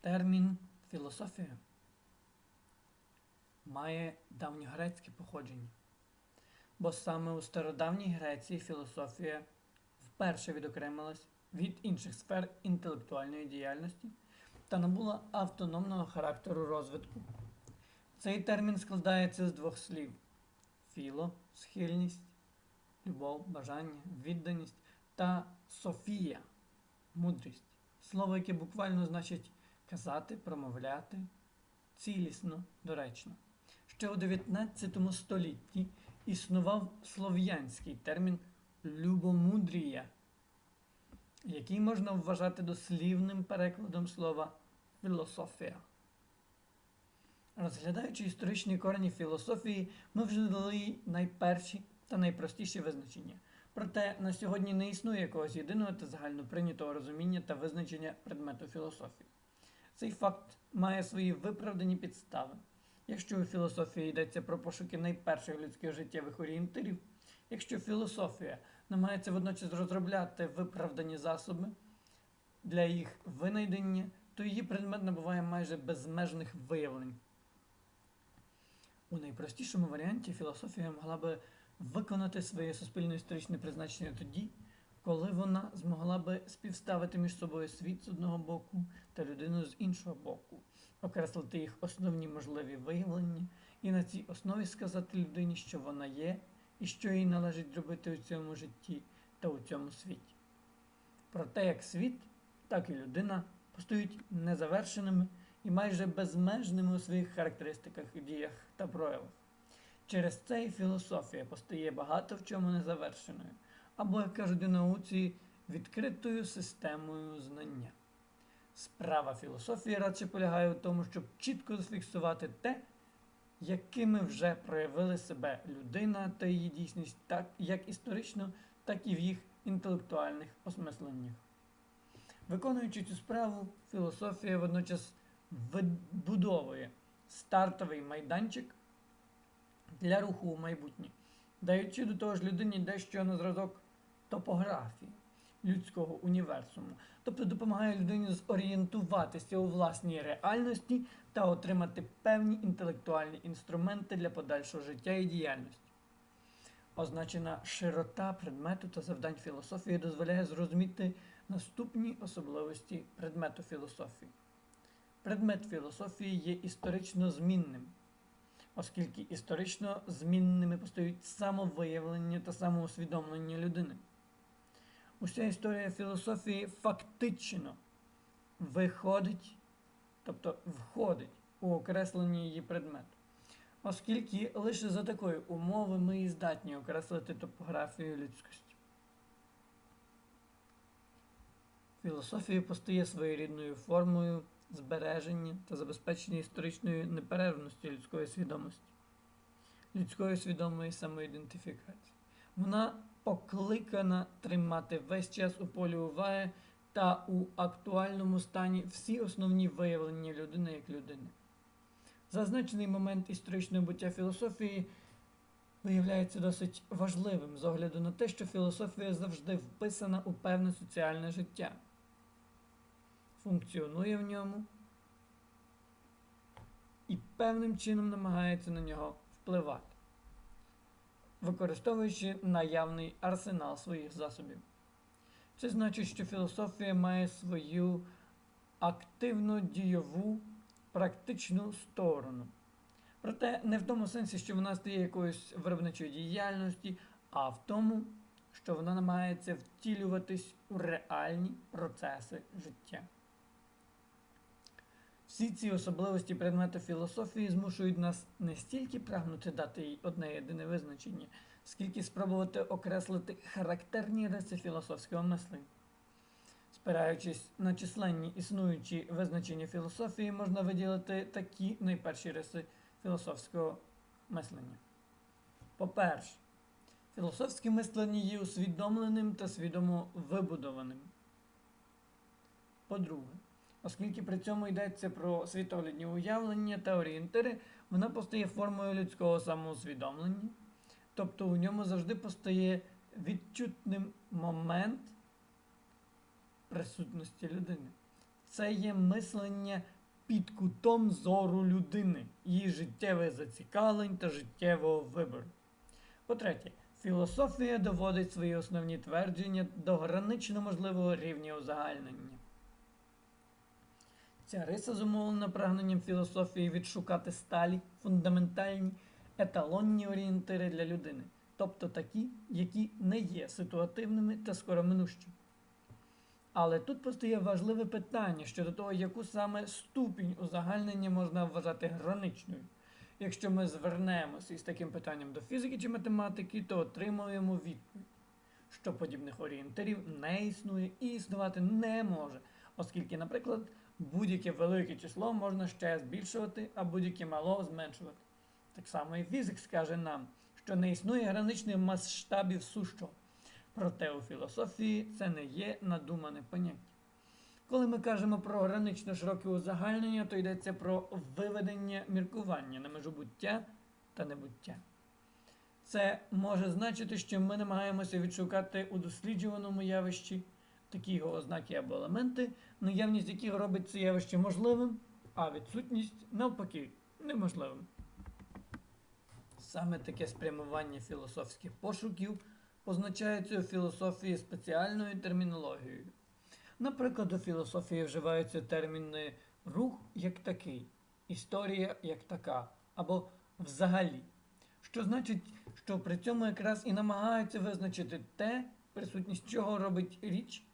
Термін філософія має давньогрецьке походження, бо саме у стародавній Греції філософія вперше відокремилась від інших сфер інтелектуальної діяльності та набула автономного характеру розвитку. Цей термін складається з двох слів: філо схильність, любов, бажання, відданість та софія мудрість. Слово, яке буквально значить казати, промовляти цілісно, доречно. Ще у 19 столітті існував слов'янський термін любомудрія, який можна вважати дослівним перекладом слова філософія. Розглядаючи історичні корені філософії, ми вже дали найперші та найпростіші визначення. Проте на сьогодні не існує якогось єдиного та загальноприйнятого розуміння та визначення предмету філософії. Цей факт має свої виправдані підстави. Якщо у філософії йдеться про пошуки найперших людських життєвих орієнтирів, якщо філософія намагається водночас розробляти виправдані засоби для їх винайдення, то її предмет набуває майже безмежних виявлень. У найпростішому варіанті філософія могла би виконати своє суспільно-історичне призначення тоді, коли вона змогла би співставити між собою світ з одного боку та людину з іншого боку, окреслити їх основні можливі виявлення і на цій основі сказати людині, що вона є і що їй належить робити у цьому житті та у цьому світі. Проте як світ, так і людина постають незавершеними і майже безмежними у своїх характеристиках, діях та проявах. Через це і філософія постає багато в чому незавершеною, або, як кажуть у науці, відкритою системою знання. Справа філософії радше полягає в тому, щоб чітко зафіксувати те, якими вже проявили себе людина та її дійсність, так як історично, так і в їх інтелектуальних осмисленнях. Виконуючи цю справу, філософія водночас вибудовує стартовий майданчик для руху у майбутнє, даючи до того ж людині дещо на зразок топографії людського універсуму, тобто допомагає людині зорієнтуватися у власній реальності та отримати певні інтелектуальні інструменти для подальшого життя і діяльності. Означена широта предмету та завдань філософії дозволяє зрозуміти наступні особливості предмету філософії. Предмет філософії є історично змінним, оскільки історично змінними постають самовиявлення та самоусвідомлення людини. Уся історія філософії фактично виходить, тобто входить у окреслення її предмету. Оскільки лише за такої умови ми і здатні окреслити топографію людськості. Філософія постає своєрідною формою збереження та забезпечення історичної неперервності людської свідомості, людської свідомої самоідентифікації. Вона покликана тримати весь час у полі уваги та у актуальному стані всі основні виявлення людини як людини. Зазначений момент історичного буття філософії виявляється досить важливим з огляду на те, що філософія завжди вписана у певне соціальне життя, функціонує в ньому і певним чином намагається на нього впливати, використовуючи наявний арсенал своїх засобів. Це значить, що філософія має свою активну дійову практичну сторону. Проте не в тому сенсі, що вона стає якоюсь виробничою діяльності, а в тому, що вона намагається втілюватись у реальні процеси життя. Всі ці особливості предмету філософії змушують нас не стільки прагнути дати їй одне єдине визначення, скільки спробувати окреслити характерні риси філософського мислення. Спираючись на численні існуючі визначення філософії, можна виділити такі найперші риси філософського мислення. По-перше, філософське мислення є усвідомленим та свідомо вибудованим. По-друге, оскільки при цьому йдеться про світоглядні уявлення та орієнтири, вона постає формою людського самоусвідомлення, тобто у ньому завжди постає відчутним момент присутності людини. це є мислення під кутом зору людини, її життєвих зацікавлень та життєвого вибору. По-третє, філософія доводить свої основні твердження до гранично можливого рівня узагальнення. Ця риса зумовлена прагненням філософії відшукати сталі, фундаментальні, еталонні орієнтири для людини, тобто такі, які не є ситуативними та скороминущими. Але тут постає важливе питання щодо того, яку саме ступінь узагальнення можна вважати граничною. Якщо ми звернемося із таким питанням до фізики чи математики, то отримуємо відповідь, що подібних орієнтирів не існує і існувати не може, оскільки, наприклад, будь-яке велике число можна ще збільшувати, а будь-яке мало зменшувати. Так само і фізик скаже нам, що не існує граничних масштабів сущого. Проте у філософії це не є надумане поняття. Коли ми кажемо про гранично широке узагальнення, то йдеться про виведення міркування на межу буття та небуття. Це може значити, що ми намагаємося відшукати у досліджуваному явищі такі його ознаки або елементи, наявність яких робить це явище можливим, а відсутність навпаки неможливим. Саме таке спрямування філософських пошуків позначається у філософії спеціальною термінологією. Наприклад, у філософії вживаються терміни рух як такий, історія як така, або взагалі, що значить, що при цьому якраз і намагаються визначити те, присутність чого робить річ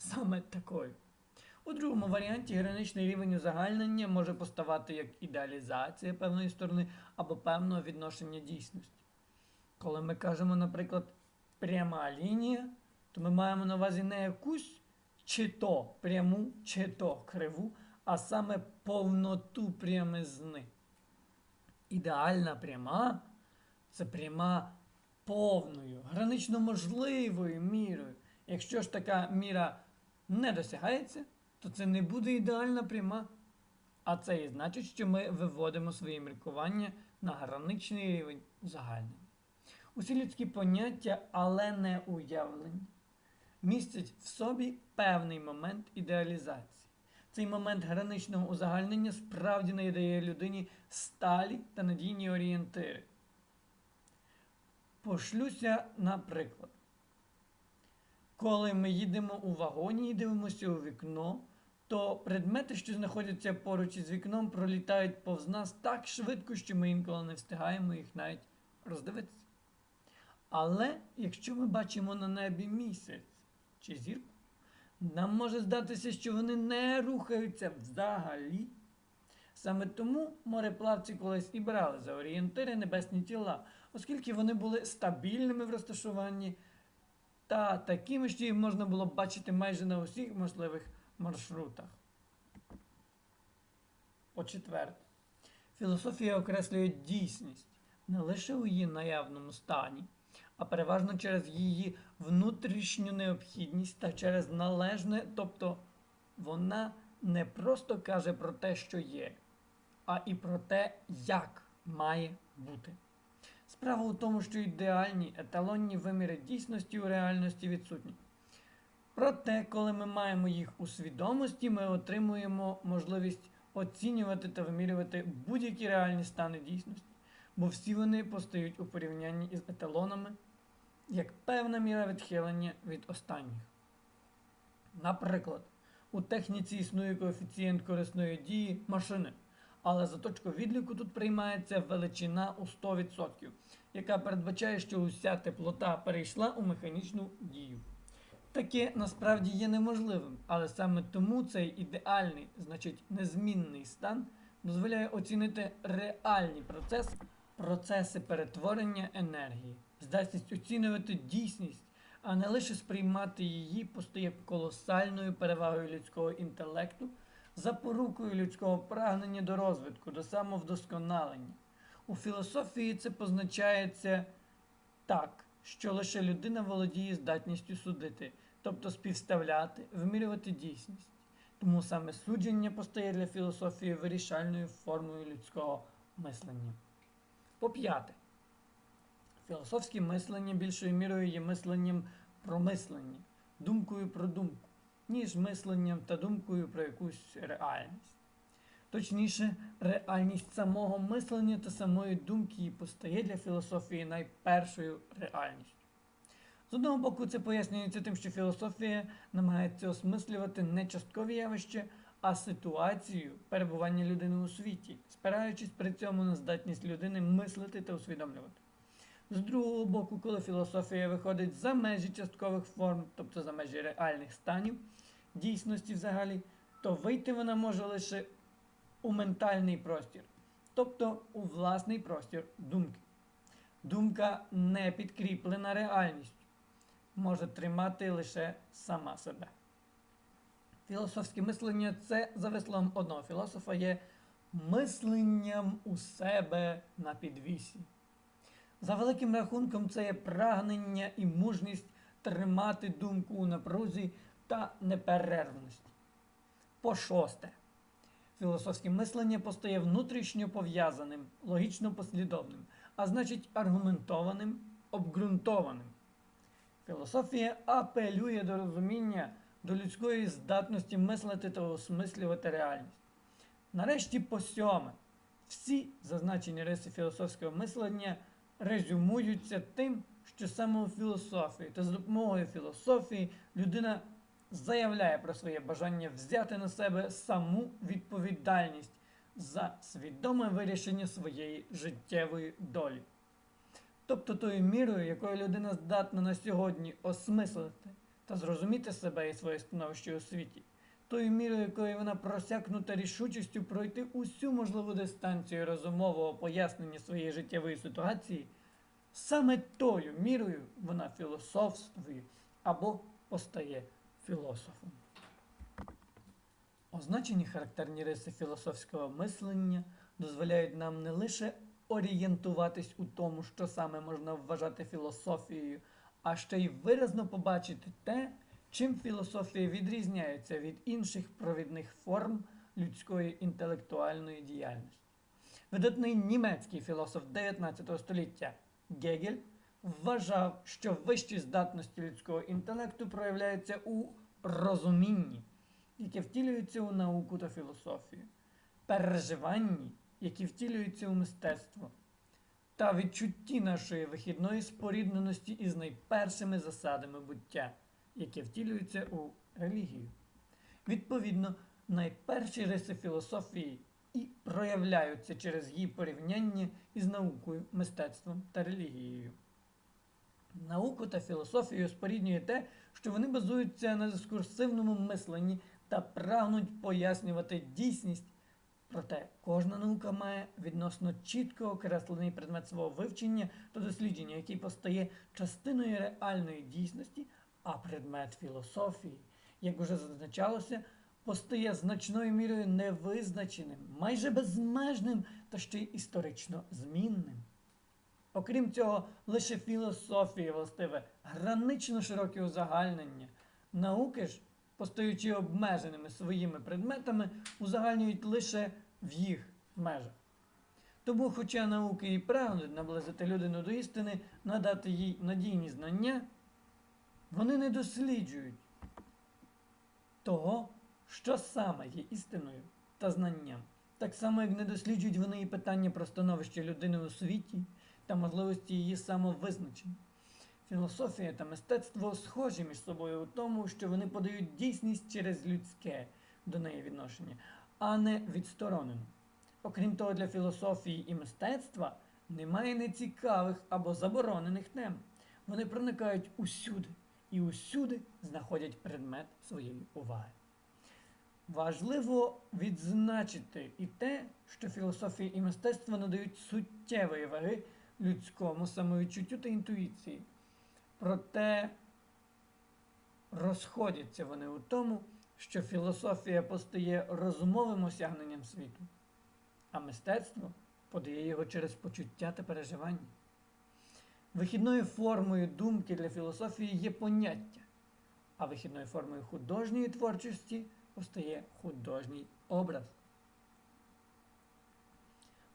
саме такою. У другому варіанті граничний рівень узагальнення може поставати як ідеалізація певної сторони або певного відношення дійсності. Коли ми кажемо, наприклад, пряма лінія, то ми маємо на увазі не якусь чи то пряму, чи то криву, а саме повноту прямизни. Ідеальна пряма це пряма повною, гранично можливою мірою. Якщо ж така міра не досягається, то це не буде ідеальна пряма. А це і значить, що ми виводимо свої міркування на граничний рівень загальний. Усі людські поняття, але не уявлення, містять в собі певний момент ідеалізації. Цей момент граничного узагальнення справді не дає людині сталі та надійні орієнтири. Пошлюся на приклад. Коли ми їдемо у вагоні і дивимося у вікно, то предмети, що знаходяться поруч із вікном, пролітають повз нас так швидко, що ми інколи не встигаємо їх навіть роздивитися. Але якщо ми бачимо на небі місяць чи зірку, нам може здатися, що вони не рухаються взагалі. Саме тому мореплавці колись і брали за орієнтири небесні тіла, оскільки вони були стабільними в розташуванні та такими, що їх можна було бачити майже на усіх можливих маршрутах. По-четверте, філософія окреслює дійсність не лише у її наявному стані, а переважно через її внутрішню необхідність та через належне, тобто вона не просто каже про те, що є, а і про те, як має бути. Справа у тому, що ідеальні еталонні виміри дійсності у реальності відсутні. Проте, коли ми маємо їх у свідомості, ми отримуємо можливість оцінювати та вимірювати будь-які реальні стани дійсності, бо всі вони постають у порівнянні із еталонами як певна міра відхилення від останніх. Наприклад, у техніці існує коефіцієнт корисної дії машини, але за точку відліку тут приймається величина у 100%, яка передбачає, що уся теплота перейшла у механічну дію. Таке насправді є неможливим, але саме тому цей ідеальний, значить незмінний стан дозволяє оцінити реальні процеси, процеси перетворення енергії. Здатність оцінювати дійсність, а не лише сприймати її, постає колосальною перевагою людського інтелекту, запорукою людського прагнення до розвитку, до самовдосконалення. У філософії це позначається так, що лише людина володіє здатністю судити, тобто співставляти, вимірювати дійсність. Тому саме судження постає для філософії вирішальною формою людського мислення. По п'яте, філософське мислення більшою мірою є мисленням про мислення, думкою про думку. Ніж мисленням та думкою про якусь реальність. Точніше, реальність самого мислення та самої думки і постає для філософії найпершою реальністю. З одного боку, це пояснюється тим, що філософія намагається осмислювати не часткові явища, а ситуацію перебування людини у світі, спираючись при цьому на здатність людини мислити та усвідомлювати. З другого боку, коли філософія виходить за межі часткових форм, тобто за межі реальних станів, дійсності взагалі, то вийти вона може лише у ментальний простір, тобто у власний простір думки. Думка не підкріплена реальністю, може тримати лише сама себе. Філософське мислення це, за висловом одного філософа, є мисленням у себе на підвісі. За великим рахунком, це є прагнення і мужність тримати думку у напрузі та неперервності. По шосте, філософське мислення постає внутрішньо пов'язаним, логічно послідовним, а значить аргументованим, обґрунтованим. Філософія апелює до розуміння, до людської здатності мислити та осмислювати реальність. Нарешті, по сьоме, всі зазначені риси філософського мислення резюмуються тим, що саме у філософії та за допомогою філософії людина заявляє про своє бажання взяти на себе саму відповідальність за свідоме вирішення своєї життєвої долі. Тобто тою мірою, якою людина здатна на сьогодні осмислити та зрозуміти себе і своє становище у світі, тою мірою, якою вона просякнута рішучістю пройти усю можливу дистанцію розумового пояснення своєї життєвої ситуації, саме тою мірою вона філософствує або постає філософом. Означені характерні риси філософського мислення дозволяють нам не лише орієнтуватись у тому, що саме можна вважати філософією, а ще й виразно побачити те, чим філософія відрізняється від інших провідних форм людської інтелектуальної діяльності. Видатний німецький філософ 19 століття Гегель вважав, що вищі здатності людського інтелекту проявляються у розумінні, яке втілюється у науку та філософію, переживанні, які втілюються у мистецтво, та відчутті нашої вихідної спорідненості із найпершими засадами буття, які втілюються у релігію. Відповідно, найперші риси філософії і проявляються через її порівняння із наукою, мистецтвом та релігією. Науку та філософію споріднює те, що вони базуються на дискурсивному мисленні та прагнуть пояснювати дійсність. Проте кожна наука має відносно чітко окреслений предмет свого вивчення та дослідження, який постає частиною реальної дійсності, а предмет філософії, як уже зазначалося, постає значною мірою невизначеним, майже безмежним та ще й історично змінним. Окрім цього, лише філософії властиве гранично широке узагальнення. Науки ж, постаючи обмеженими своїми предметами, узагальнюють лише в їх межах. Тому, хоча науки і прагнуть наблизити людину до істини, надати їй надійні знання, вони не досліджують того, що саме є істиною та знанням. Так само, як не досліджують вони і питання про становище людини у світі та можливості її самовизначення. Філософія та мистецтво схожі між собою у тому, що вони подають дійсність через людське до неї відношення, а не відсторонено. Окрім того, для філософії і мистецтва немає нецікавих або заборонених тем. Вони проникають усюди і усюди знаходять предмет своєї уваги. Важливо відзначити і те, що філософія і мистецтво надають суттєвої ваги людському самовідчуттю та інтуїції. Проте розходяться вони у тому, що філософія постає розумовим осягненням світу, а мистецтво подає його через почуття та переживання. Вихідною формою думки для філософії є поняття, а вихідною формою художньої творчості постає художній образ.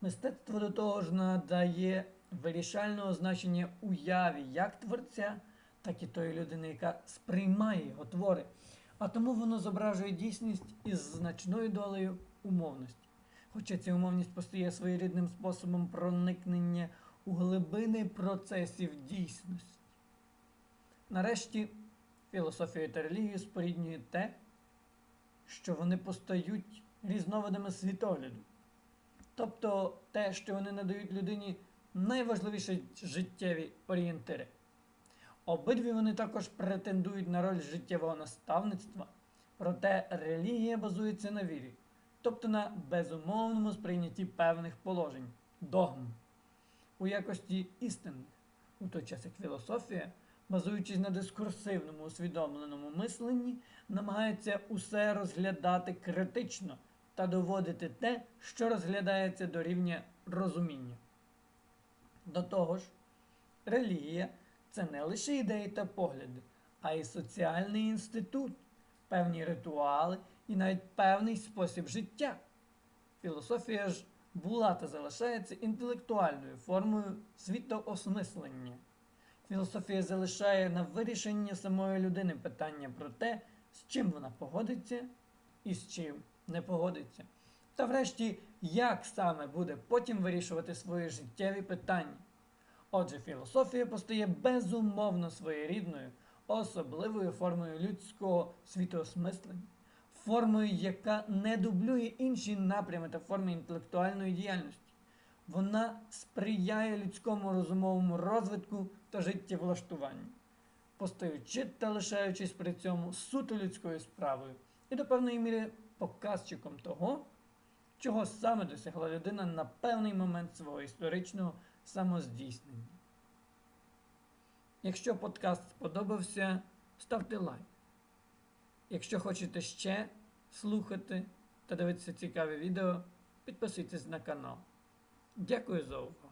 Мистецтво до того ж надає вирішального значення уяві як творця, так і тої людини, яка сприймає його твори. а тому воно зображує дійсність із значною долею умовності. Хоча ця умовність постає своєрідним способом проникнення у глибини процесів дійсності. Нарешті філософію та релігію споріднює те, що вони постають різновидами світогляду, тобто те, що вони надають людині найважливіші життєві орієнтири. Обидві вони також претендують на роль життєвого наставництва, проте релігія базується на вірі, тобто на безумовному сприйнятті певних положень, догм, у якості істинних, у той час як філософія, базуючись на дискурсивному усвідомленому мисленні, намагається усе розглядати критично та доводити те, що розглядається до рівня розуміння. До того ж, релігія це не лише ідеї та погляди, а й соціальний інститут, певні ритуали і навіть певний спосіб життя. Філософія ж була та залишається інтелектуальною формою світоосмислення. Філософія залишає на вирішення самої людини питання про те, з чим вона погодиться і з чим не погодиться. Та врешті, як саме буде потім вирішувати свої життєві питання. Отже, філософія постає безумовно своєрідною, особливою формою людського світоосмислення, формою, яка не дублює інші напрями та форми інтелектуальної діяльності. Вона сприяє людському розумовому розвитку та життєвлаштуванню, постаючи та лишаючись при цьому суто людською справою і до певної міри показчиком того, чого саме досягла людина на певний момент свого історичного самоздійснення. Якщо подкаст сподобався, ставте лайк. Якщо хочете ще слухати та дивитися цікаві відео, підписуйтесь на канал. Дякую за увагу!